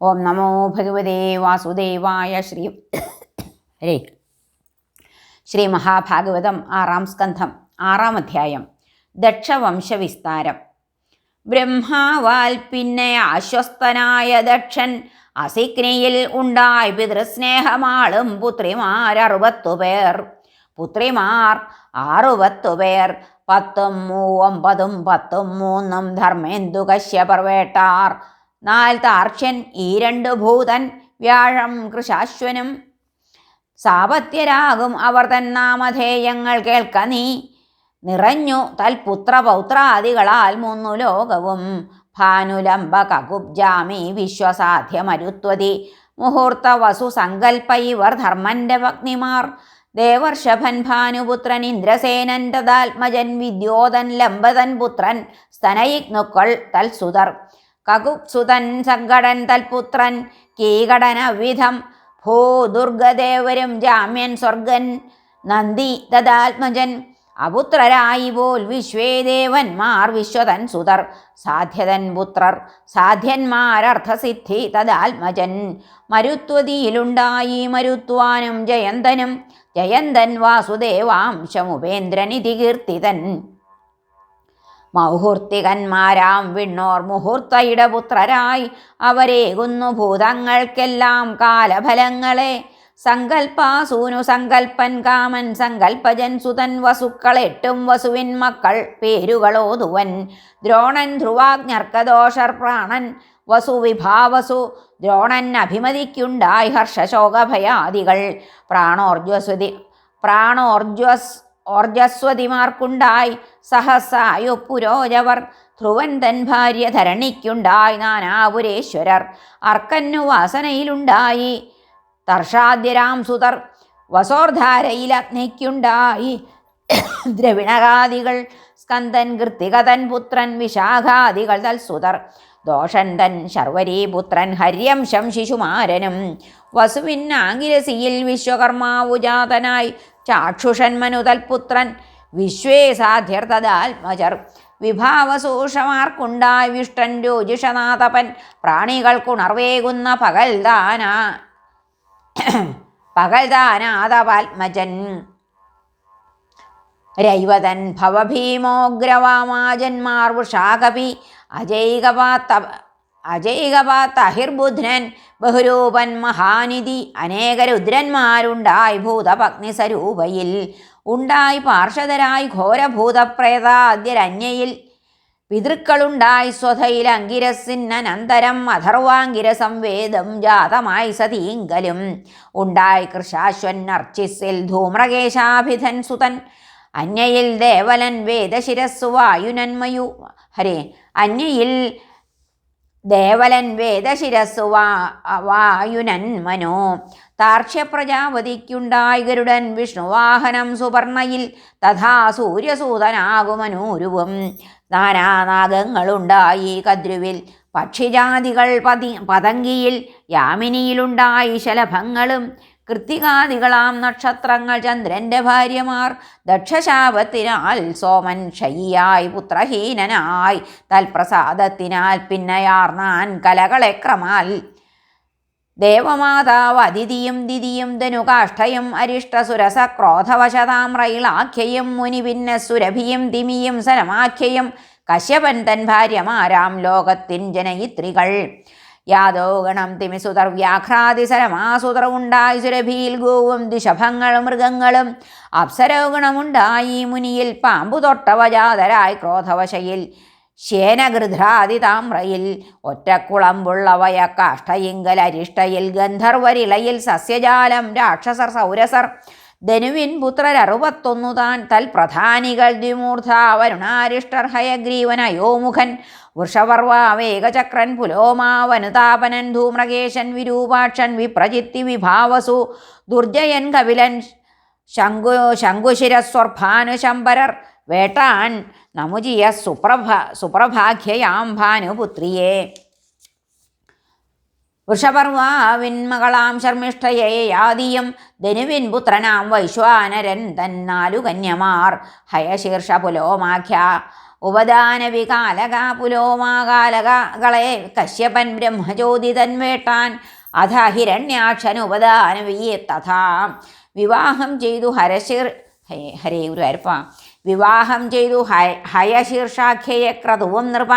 ഓം നമോ ഭഗവതേ വാസുദേവായ ശ്രീ ഹരേ. ശ്രീ മഹാഭാഗവതം ആറാം സ്കന്ധം ആറാം അധ്യായം ദക്ഷവംശവിസ്താരം. ബ്രഹ്മാവാൽ പിന്നെ ആശ്വസ്തനായ ദക്ഷൻ അസിഗ്നിയിൽ ഉണ്ടായി പിതൃസ്നേഹമാളും പുത്രിമാർ അറുപത്തു പേർ. പുത്രിമാർ അറുപത്തു പേർ. പത്തും മൂവൊമ്പതും പത്തും മൂന്നും ധർമ്മേന്ദു കശ്യപർ വേട്ടാർ നാൽ താർക്ഷ്യൻ ഈ രണ്ടു ഭൂതൻ വ്യാഴം കൃശാശ്വനും. സാപത്യരാകും അവർ തന്നാമധേയങ്ങൾ കേൾക്ക നീ. നിറഞ്ഞു തൽപുത്ര പൗത്രാദികളാൽ മൂന്നു ലോകവും. ഭാനുലംബ കകുബ്ജാമി വിശ്വസാധ്യമരുത്വതി മുഹൂർത്ത വസു സങ്കൽപ്പ ഇവർ ധർമ്മന്റെ പത്നിമാർ ദേവർഷഭൻ ഭാനുപുത്രൻ ഇന്ദ്രസേനൻ തദാത്മജൻ വിദ്യോധൻ ലംബതൻ പുത്രൻ സ്തനയിഗ്നുക്കൾ തൽസുതർ. കകുപ്സുതൻ സങ്കടൻ തൽപുത്രൻ കീകടനവിധം ഭൂദുർഗദേവരും ജാമ്യൻ സ്വർഗൻ നന്ദി തദാത്മജൻ അപുത്രരായി പോൽ വിശ്വേദേവന്മാർ വിശ്വതൻ സുതർ. സാധ്യതൻ പുത്രർ സാധ്യന്മാരർത്ഥസിദ്ധി തദാത്മജൻ മരുത്വതിയിലുണ്ടായി മരുത്വാനും ജയന്തനും. ജയന്തൻ വാസുദേവാംശമുപേന്ദ്രനിധി കീർത്തിതൻ. മൗഹൂർത്തികന്മാരാം വിണ്ണോർ മുഹൂർത്തയുടെ പുത്രരായി അവരേകുന്നു ഭൂതങ്ങൾക്കെല്ലാം കാലഫലങ്ങളെ. സങ്കൽപ്പാസൂനു സങ്കൽപ്പൻ കാമൻ സങ്കൽപ്പജൻ സുതൻ വസുക്കൾ എട്ടും വസുവിൻ മക്കൾ പേരുകളോതുവൻ. ദ്രോണൻ ധ്രുവാജ്ഞർക്കദോഷർ പ്രാണൻ വസു വിഭാവസു ദ്രോണൻ അഭിമതിക്കുണ്ടായി ഹർഷശോകഭയാദികൾ. പ്രാണോർജ്വസുതി പ്രാണോർജ്വസ് ഓർജസ്വതിമാർക്കുണ്ടായി. സഹസായു പുരോജവർ ധ്രുവൻ തൻ ഭാര്യ ധരണിക്കുണ്ടായി. നാനാപുരേശ്വരർ അർക്കന്നു വാസനയിലുണ്ടായി. തർഷാദ്യരാം സുതർ വസോർധാരയിൽ അഗ്നിക്കുണ്ടായി. ദ്രവിണകാദികൾ സ്കന്ദൻ കൃത്തികതൻ പുത്രൻ വിശാഖാദികൾ തൽസുതർ ദോഷൻ തൻ ശർവരീപുത്രൻ ഹര്യംശം ശിശുമാരനും. വസുവിൻ ആംഗിരസിയിൽ വിശ്വകർമാവുജാതനായി. ചാക്ഷുഷന്മനു തൽപുത്രൻ വിശ്വേ സാധ്യർ തദാത്മജർ വിഭാവസൂഷമാർക്കുണ്ടായി വിഷ്ടൻ രോജിഷനാഥപൻ പ്രാണികൾക്കുണർവേകുന്ന പകൽദാന പകൽദാനാഥപാത്മജൻ രൈവതൻ ഭവഭീമോഗ്രവാമാജന്മാർ വൃഷാകപി അജൈകപാത്ത അജൈകപാത്തഹിർബുധ്നൻ ബഹുരൂപൻ മഹാനിധി. അനേക രുദ്രന്മാരുണ്ടായി ഭൂതപത്നി സ്വരൂപയിൽ ഉണ്ടായി പാർഷദരായി ഘോരഭൂതപ്രേതാദ്യരന്യയിൽ. പിതൃക്കളുണ്ടായി സ്വധയിൽ അങ്കിരസിന്നനന്തരം അഥർവാങ്കിരസം വേദം ജാതമായി സതീങ്കലും. ഉണ്ടായി കൃഷാശ്വൻ അർച്ചിസിൽ ധൂമ്രകേശാഭിധൻ സുതൻ. അന്യയിൽ ദേവലൻ വേദശിരസ്സു വായുനന്മയു. ഹരേ അന്യയിൽ ദേവലൻ വേദശിരസ്സു വാ വായുനൻ മനോ. താർക്ഷ്യപ്രജാപതിക്കുണ്ടായി വിഷ്ണുവാഹനം സുവർണയിൽ തഥാ സൂര്യസൂതനാകുമനൂരുവും. നാനാനാഗങ്ങളുണ്ടായി കദ്രുവിൽ. പക്ഷിജാതികൾ പതി പതങ്കിയിൽ യാമിനിയിലുണ്ടായി ശലഭങ്ങളും കൃത്തികാദികളാം നക്ഷത്രങ്ങൾ ചന്ദ്രന്റെ ഭാര്യമാർ. ദക്ഷശാപത്തിനാൽ സോമൻ ക്ഷയ്യായി പുത്രഹീനനായി. തൽപ്രസാദത്തിനാൽ പിന്നയാർന്നാൻ കലകളെ ക്രമാൽ. ദേവമാതാവ് അതിഥിയും ദിതിയും ധനുകാഷ്ഠയും അരിഷ്ടസുരസ റൈളാഖ്യയും മുനി പിന്നെ സുരഭിയും ദിമിയും സനമാഖ്യയും കശ്യപൻ തൻ ഭാര്യമാരാം ലോകത്തിൻ ജനയിത്രികൾ. യാദോഗണം തിമിസുതർ വ്യാഘ്രാതിസരമാസുതർ ഉണ്ടായി സുരഭിയിൽ ഗോവും ദിശഭങ്ങളും മൃഗങ്ങളും. അപ്സരോഗണമുണ്ടായി മുനിയിൽ പാമ്പു തൊട്ടവജാതരായി ക്രോധവശയിൽ. ശേനഗൃധ്രാതി താമ്രയിൽ ഒറ്റക്കുളമ്പുള്ളവയ കാഷ്ടയിങ്കൽ അരിഷ്ടയിൽ ഗന്ധർവരിളയിൽ സസ്യജാലം രാക്ഷസർ സൗരസർ ധനുവിൻ പുത്രർ അറുപത്തൊന്നു താൻ തൽ പ്രധാനികൾ ദ്വിമൂർധ വരുണാരിഷ്ടർ ഹയഗ്രീവൻ അയോമുഖൻ വൃഷപർവാവേകചക്രൻ പുലോമാവനുതാപനൻ ധൂമ്രകേശൻ വിരൂപാക്ഷൻ വിപ്രജിത്തി വിഭാവസു ദുർജയൻ കപിലൻ ശങ്കു ശങ്കുശിരസ്വർഭാനുശമ്പരർ വേട്ടാൻ നമുജിയ സുപ്രഭ സുപ്രഭാഗ്യയാം ഭാനുപുത്രിയെ. വൃഷപർവാവിൻ മകളാം ശർമ്മിഷ്ഠയെ യാതിയും ധനുവിൻ പുത്രനാം വൈശ്വാനരൻ തന്നാലു കന്യമാർ. ഹയശീർഷ പുലോമാഖ്യ ഉപദാന വികാലക പുലോമാകാലകളെ കശ്യപൻ ബ്രഹ്മജ്യോതി തൻവേട്ടാൻ അധ ഹിരണ്യാക്ഷൻ ഉപദാനവിയെ തഥാ. വിവാഹം ചെയ്തു ഹരശീർ ഹരേ ഗുരുവായൂരപ്പ. വിവാഹം ചെയ്തു ഹയ ഹയശീർഷാഖ്യയെ ക്രതുവും നൃപ.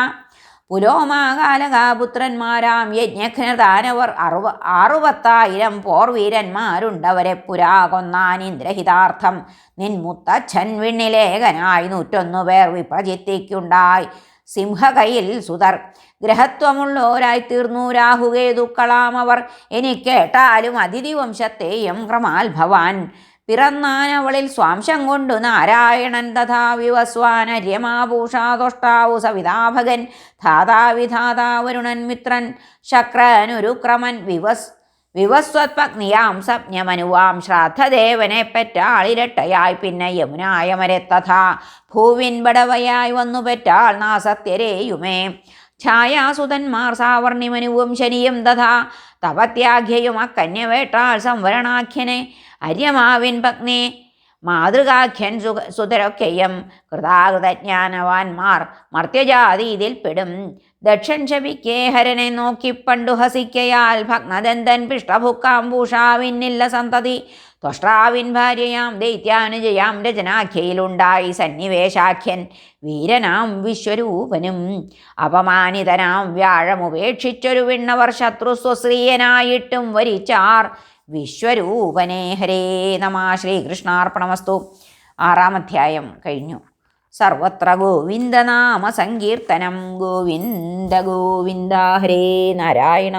പുലോമാകാലകാപുത്രന്മാരാം യജ്ഞഘ്നദാനവർ അറുപ അറുപത്തായിരം പോർവീരന്മാരുണ്ടവരെ പുരാ കൊന്നാൻ ഇന്ദ്രഹിതാർത്ഥം. നിൻ മുത്തച്ഛൻ വിണ്ണിലേഖനായി നൂറ്റൊന്നു പേർ വിപ്രജിത്തിക്കുണ്ടായി. സിംഹകയിൽ സുതർ. ഗ്രഹത്വമുള്ളോരായി തീർന്നു രാഹുകേതുക്കളാമവർ എനിക്കേട്ടാലും അതിഥി വംശത്തെയും ക്രമാൽ ഭവാൻ പിറന്നാനവളിൽ സ്വാംശം കൊണ്ടു നാരായണൻ തഥാ വിവസ്വാനര്യമാഭൂഷാതൊഷ്ടാവു സവിതാഭകൻ ധാതാവിധാതാവരുണൻ മിത്രൻ ശക്രനുരുക്രമൻ വിവസ് വിവസ്വത്പഗ്നിയാം സപ്ഞമനുവാം ശ്രാദ്ധദേവനെ പെറ്റാളിരട്ടയായി പിന്നെ യമുനായമരെ തഥാ ഭൂവിൻ ബടവയായി വന്നു പെറ്റാൾ നാസത്യരേയുമേ. ഛായാസുതന്മാർ സാവർണിമനുവും ശനിയും തഥാ തപത്യാഖ്യയും അക്കന്യവേട്ടാൾ സംവരണാഖ്യനെ അര്യമാവിൻ പത്നി മാതൃകാഖ്യൻ സുഖ സുതരൊക്കെയും കൃതാകൃതജ്ഞാനവാന്മാർ മർത്യജാതി പെടും. ദക്ഷൻ ശപിക്കേ ഹരനെ നോക്കി പണ്ടു ഹസിക്കയാൽ ഭഗ്നദന്തൻ പിഷ്ടഭുക്കാംബൂഷാവിന്നില്ല സന്തതി. ത്വഷ്ടാവിൻ ഭാര്യയാം ദൈത്യാനുജയാം രചനാഖ്യയിലുണ്ടായി സന്നിവേശാഖ്യൻ വീരനാം വിശ്വരൂപനും. അപമാനിതനാം വ്യാഴമുപേക്ഷിച്ചൊരു വിണ്ണവർ ശത്രു സ്വശ്രീയനായിട്ടും വരിച്ചാർ. വിശ്വരൂപനേ ഹരേ നമ ശ്രീകൃഷ്ണാർപ്പണമസ്തു. ആറാം അധ്യായം കഴിഞ്ഞു. സർവത്ര ഗോവിന്ദനാമ സങ്കീർത്തനം. ഗോവിന്ദ ഗോവിന്ദ ഹരേ നാരായണ.